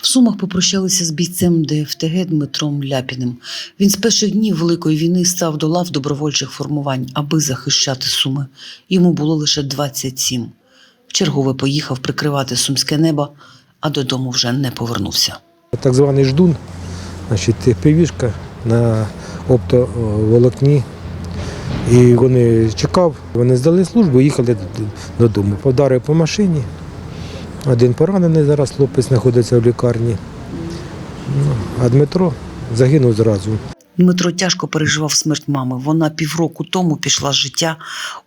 В Сумах попрощалися з бійцем ДФТГ Дмитром Ляпіним. Він з перших днів Великої війни став до лав добровольчих формувань, аби захищати Суми. Йому було лише 27. Вчергове поїхав прикривати сумське небо, а додому вже не повернувся. Так званий ждун, значить, півішка на оптоволокні. І вони чекав, вони здали службу, їхали додому. Подарив по машині. Один поранений зараз хлопець знаходиться в лікарні. Ну, а Дмитро загинув зразу. Дмитро тяжко переживав смерть мами. Вона півроку тому пішла з життя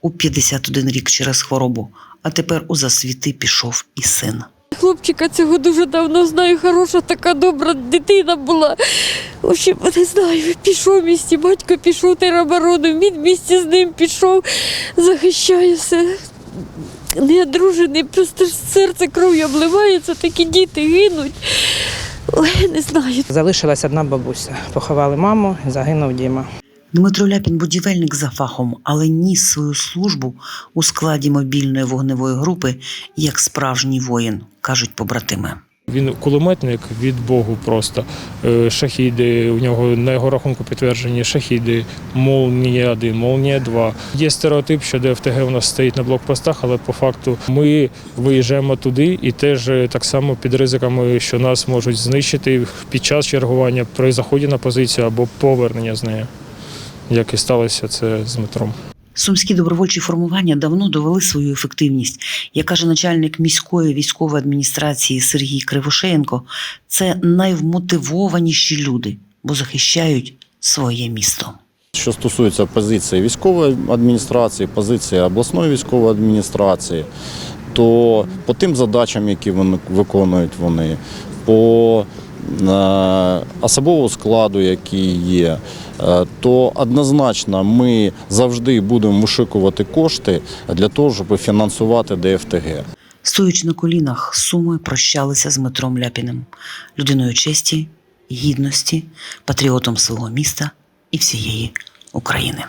у 51 рік через хворобу, а тепер у засвіти пішов і син. Хлопчика цього дуже давно знаю, хороша така добра дитина була. В общем, не знаю, пішов в місті, батько пішов тероборону, він в місті з ним пішов, захищає все. Не одружений, просто ж серце кров'ю обливається, такі діти гинуть. Ой, не знаю. Залишилась одна бабуся. Поховали маму, загинув Діма. Дмитро Ляпін будівельник за фахом, але ніс свою службу у складі мобільної вогневої групи як справжній воїн, кажуть побратими. Він кулеметник від Богу просто. Е, Шахіди, у нього на його рахунку підтверджені шахіди, молнія 1, молнія 2. Є стереотип, що ДФТГ у нас стоїть на блокпостах, але по факту ми виїжджаємо туди і теж е, так само під ризиками, що нас можуть знищити під час чергування при заході на позицію або повернення з неї, як і сталося це з Дмитром. Сумські добровольчі формування давно довели свою ефективність. Як каже начальник міської військової адміністрації Сергій Кривошеєнко, це найвмотивованіші люди, бо захищають своє місто. Що стосується позиції військової адміністрації, позиції обласної військової адміністрації, то по тим задачам, які вони виконують вони, по е, особовому складу, який є, е, то однозначно ми завжди будемо вишикувати кошти для того, щоб фінансувати ДФТГ. Стоючи на колінах, суми прощалися з Дмитром Ляпіним, людиною честі, гідності, патріотом свого міста і всієї України.